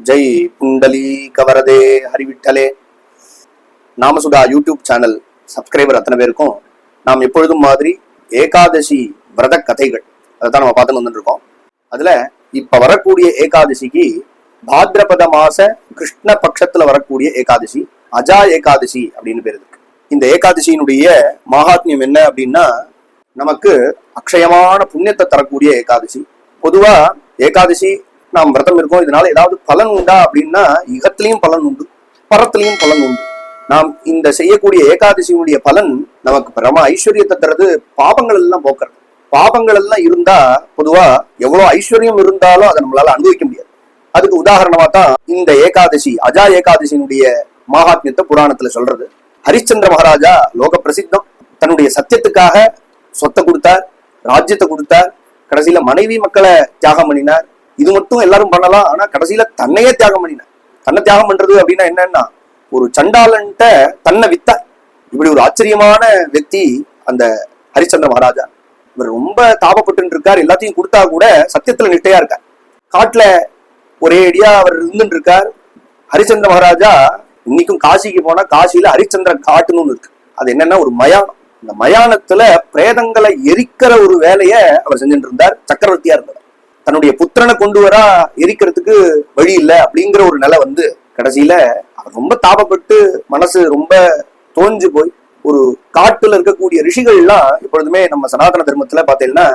ஜெய் புண்டலி கவரதே ஹரிவிட்டலே. நாமசுதா யூடியூப் சேனல் சப்ஸ்கிரைபர் அத்தனை பேருக்கும் நாம் எப்பொழுதும் மாதிரி ஏகாதசி விரத கதைகள். அதை தான் நம்ம பார்த்துட்டு வந்துட்டு இருக்கோம் அதுல இப்ப வரக்கூடிய ஏகாதசிக்கு பாத்ரபத மாச கிருஷ்ண பட்சத்துல வரக்கூடிய ஏகாதசி அஜா ஏகாதசி அப்படின்னு பேர் இருக்கு. இந்த ஏகாதசியினுடைய மகாத்மியம் என்ன அப்படின்னா நமக்கு அக்ஷயமான புண்ணியத்தை தரக்கூடிய ஏகாதசி. பொதுவா ஏகாதசி நாம் விரதம் இருக்கோம். இதனால ஏதாவது பலன் உண்டா அப்படின்னா இகத்திலையும் பலன் உண்டு பரத்திலையும் பலன் உண்டு. நாம் இந்த செய்யக்கூடிய ஏகாதசியினுடைய பலன் நமக்கு பரம ஐஸ்வர்யத்தை தர்றது பாபங்கள் எல்லாம் போக்குறது. பாபங்கள் எல்லாம் இருந்தா பொதுவா எவ்வளவு ஐஸ்வர்யம் இருந்தாலும் அதை நம்மளால அனுபவிக்க முடியாது. அதுக்கு உதாரணமா தான் இந்த ஏகாதசி அஜா ஏகாதசியினுடைய மகாத்மியத்தை புராணத்துல சொல்றது. ஹரிச்சந்திர மகாராஜா லோக பிரசித்தம். தன்னுடைய சத்தியத்துக்காக சொத்தை கொடுத்தார் ராஜ்யத்தை கொடுத்தார் கடைசியில மனைவி மக்களை தியாகம் பண்ணினார். இது மட்டும் எல்லாரும் பண்ணலாம். ஆனா கடைசியில தன்னையே தியாகம் பண்ணினேன் தன்னை தியாகம் பண்றது அப்படின்னா என்னன்னா ஒரு சண்டாலன்ட்ட தன்னை வித்த. இப்படி ஒரு ஆச்சரியமான வெத்தி அந்த ஹரிச்சந்திர மகாராஜா. இவர் ரொம்ப தாபப்பட்டு இருக்கார் எல்லாத்தையும் கொடுத்தா கூட சத்தியத்துல நிஷ்டையா இருக்கார். காட்டுல ஒரே அடியா அவர் இருந்துட்டு இருக்கார் ஹரிச்சந்திர மகாராஜா இன்னைக்கும் காசிக்கு போனா காசியில ஹரிச்சந்திர காட்டுன்னு இருக்கு. அது என்னன்னா ஒரு மயானம். இந்த மயானத்துல பிரேதங்களை எரிக்கிற ஒரு வேலையை அவர் செஞ்சுட்டு இருந்தார். சக்கரவர்த்தியா இருந்தார். தன்னுடைய புத்திரனை கொண்டு வரா எரிக்கிறதுக்கு வழி இல்லை அப்படிங்கிற ஒரு நிலை வந்து கடைசியில அவர் ரொம்ப தாபப்பட்டு மனசு ரொம்ப தோஞ்சு போய் ஒரு காட்டுல இருக்கக்கூடிய ரிஷிகள் எல்லாம் எப்பொழுதுமே நம்ம சனாதன தர்மத்துல பாத்தீங்கன்னா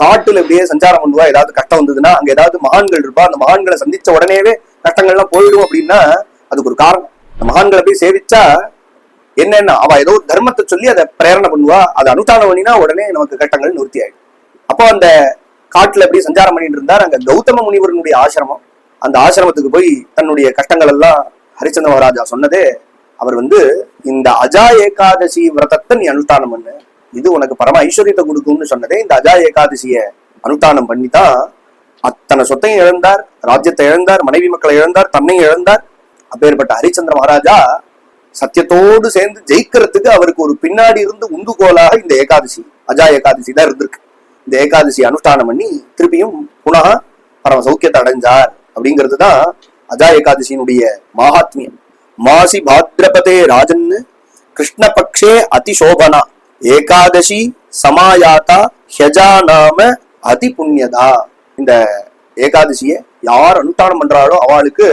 காட்டுல இப்படியே சஞ்சாரம் பண்ணுவா ஏதாவது கஷ்டம் வந்ததுன்னா அங்க ஏதாவது மகான்கள் இருப்பா அந்த மகான்களை சந்திச்ச உடனேவே கஷ்டங்கள்லாம் போயிடும் அப்படின்னா அதுக்கு ஒரு காரணம். அந்த மகான்களை போய் சேவிச்சா என்னென்ன அவ ஏதோ ஒரு தர்மத்தை சொல்லி அதை பிரேரணை பண்ணுவா அதை அனுஷ்டானம் பண்ணினா உடனே நமக்கு கட்டங்கள் நிறுத்தி ஆயிடும். அப்போ அந்த காட்டுல எப்படி சஞ்சாரம் பண்ணிட்டு இருந்தார். அங்க கௌதம முனிவரனுடைய ஆசிரமம். அந்த ஆசிரமத்துக்கு போய் தன்னுடைய கஷ்டங்கள் எல்லாம் ஹரிச்சந்திர மகாராஜா சொன்னதே அவர் வந்து இந்த அஜா ஏகாதசி விரதத்தை நீ அனுஷ்டானம் பண்ணு. இது உனக்கு பரம ஐஸ்வர்யத்தை கொடுக்கும்னு சொன்னதே இந்த அஜா ஏகாதசிய அனுஷ்டானம் பண்ணி தான் அத்தனை சொத்தையும் இழந்தார் ராஜ்யத்தை இழந்தார் மனைவி மக்களை இழந்தார் தன்னையும் இழந்தார். அப்பேற்பட்ட ஹரிச்சந்திர மகாராஜா சத்தியத்தோடு சேர்ந்து ஜெயிக்கிறதுக்கு அவருக்கு ஒரு பின்னாடி இருந்து உந்துகோலாக இந்த ஏகாதசி அஜா ஏகாதசி தான் இருந்திருக்கு. இந்த ஏகாதசி அனுஷ்டானம் பண்ணி திருப்பியும் புனக பரம சௌக்கியத்தை அடைஞ்சார். அப்படிங்கிறது தான் அஜா ஏகாதசியினுடைய மகாத்மியம். மாசி பாத்ரபதே ராஜன் கிருஷ்ணபக்ஷே அதிசோபனா. ஏகாதசி சமாயாத்தா ஹெஜா நாம அதி புண்ணியதா இந்த ஏகாதசிய யார் அனுஷ்டானம் பண்றாளோ அவளுக்கு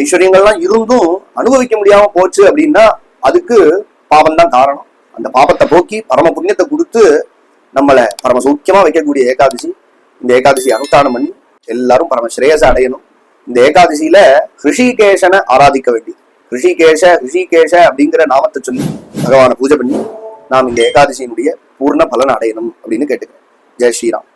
ஐஸ்வர்யங்கள்லாம் இருந்தும் அனுபவிக்க முடியாம போச்சு அப்படின்னா அதுக்கு பாவம் தான் காரணம். அந்த பாபத்தை போக்கி பரம புண்ணியத்தை கொடுத்து நம்மளை பரம சூக்கியமாக வைக்கக்கூடிய ஏகாதசி. இந்த ஏகாதசி அனுஷ்டானம் பண்ணி எல்லாரும் பரம ஸ்ரேயச அடையணும். இந்த ஏகாதசியில ரிஷிகேஷனை ஆராதிக்க வேண்டியது. ரிஷிகேஷ ரிஷிகேஷ அப்படிங்கிற நாமத்தை சொல்லி பகவானை பூஜை பண்ணி நாம் இந்த ஏகாதசியினுடைய பூர்ண பலன் அடையணும் அப்படின்னு கேட்டுக்கிறேன். ஜெய் ஸ்ரீராம்.